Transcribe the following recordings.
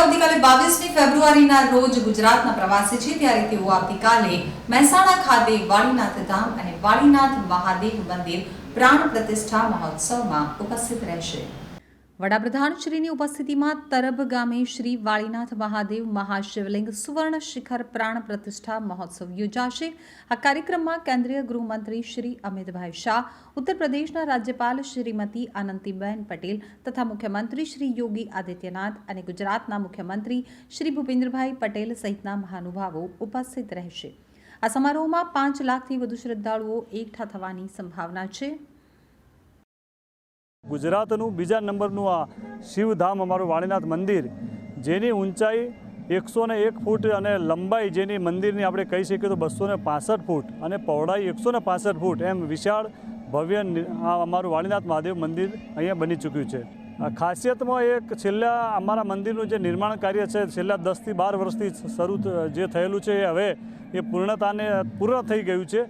આવતીકાલે બાવીસમી ફેબ્રુઆરીના રોજ ગુજરાતના પ્રવાસે છે. ત્યારે તેઓ આવતીકાલે મહેસાણા ખાતે વાળીનાથ ધામ અને વાળીનાથ મહાદેવ મંદિર પ્રાણ પ્રતિષ્ઠા મહોત્સવમાં ઉપસ્થિત રહેશે. વડાપ્રધાન શ્રીની ઉપસ્થિતિમાં તરબ ગામે શ્રી વાળીનાથ મહાદેવ મહાશિવલિંગ સુવર્ણ શિખર પ્રાણ પ્રતિષ્ઠા મહોત્સવ યોજાશે. આ કાર્યક્રમમાં કેન્દ્રીય ગૃહમંત્રી શ્રી અમિતભાઈ શાહ, ઉત્તર પ્રદેશના રાજ્યપાલ શ્રીમતી આનંદીબેન પટેલ તથા મુખ્યમંત્રી શ્રી યોગી આદિત્યનાથ અને ગુજરાતના મુખ્યમંત્રી શ્રી ભૂપેન્દ્રભાઈ પટેલ સહિતના મહાનુભાવો ઉપસ્થિત રહેશે. આ સમારોહમાં પાંચ લાખથી વધુ શ્રદ્ધાળુઓ એકઠા થવાની સંભાવના છે. ગુજરાતનું બીજા નંબરનું આ શિવધામ, અમારું વાણીનાથ મંદિર, જેની ઊંચાઈ એકસો ને એક ફૂટ અને લંબાઈ જેની મંદિરની આપણે કહી શકીએ તો બસો ને પાસઠ ફૂટ અને પહોળાઈ એકસો ને પાસઠ ફૂટ એમ વિશાળ ભવ્ય અમારું વાણીનાથ મહાદેવ મંદિર અહીંયા બની ચૂક્યું છે. ખાસિયતમાં એક છેલ્લા અમારા મંદિરનું જે નિર્માણ કાર્ય છે, છેલ્લા દસથી બાર વર્ષથી શરૂ જે થયેલું છે એ હવે એ પૂર્ણતાને પૂર્ણ થઈ ગયું છે.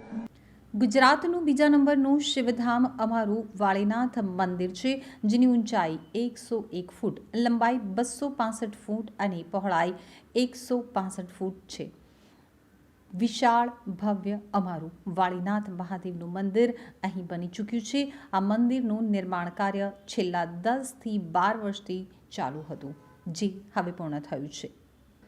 ગુજરાતનું બીજા નંબરનું શિવધામ અમારું વાળીનાથ મંદિર છે, જેની ઊંચાઈ એકસો એક ફૂટ, લંબાઈ બસો પાસઠ ફૂટ અને પહોળાઈ એકસો પાસઠ ફૂટ છે. વિશાળ ભવ્ય અમારું વાળીનાથ મહાદેવનું મંદિર અહીં બની ચૂક્યું છે. આ મંદિરનું નિર્માણ કાર્ય છેલ્લા દસથી બાર વર્ષથી ચાલુ હતું, જે હવે પૂર્ણ થયું છે.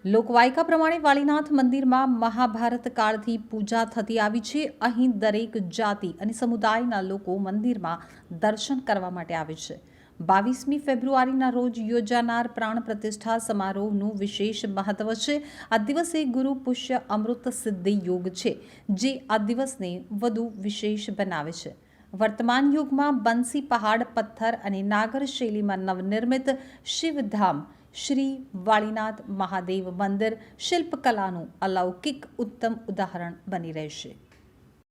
લોકવાયકા પ્રમાણે વાલીનાથ મંદિરમાં મહાભારત કાળથી પૂજા થતી આવી છે. અહીં દરેક જાતિ અને સમુદાયના લોકો મંદિરમાં દર્શન કરવા માટે આવે છે. બાવીસમી ફેબ્રુઆરીના રોજ યોજાનાર પ્રાણ પ્રતિષ્ઠા સમારોહનું વિશેષ મહત્વ છે. આ દિવસે ગુરુ પુષ્ય અમૃત સિદ્ધિ યોગ છે, જે આ દિવસને વધુ વિશેષ બનાવે છે. વર્તમાન યુગમાં બંસી પહાડ, પથ્થર અને નાગર શૈલીમાં નવનિર્મિત શિવધામ શ્રી વાળીનાથ મહાદેવ મંદિર શિલ્પકલાનું અલૌકિક ઉત્તમ ઉદાહરણ બની રહેશે.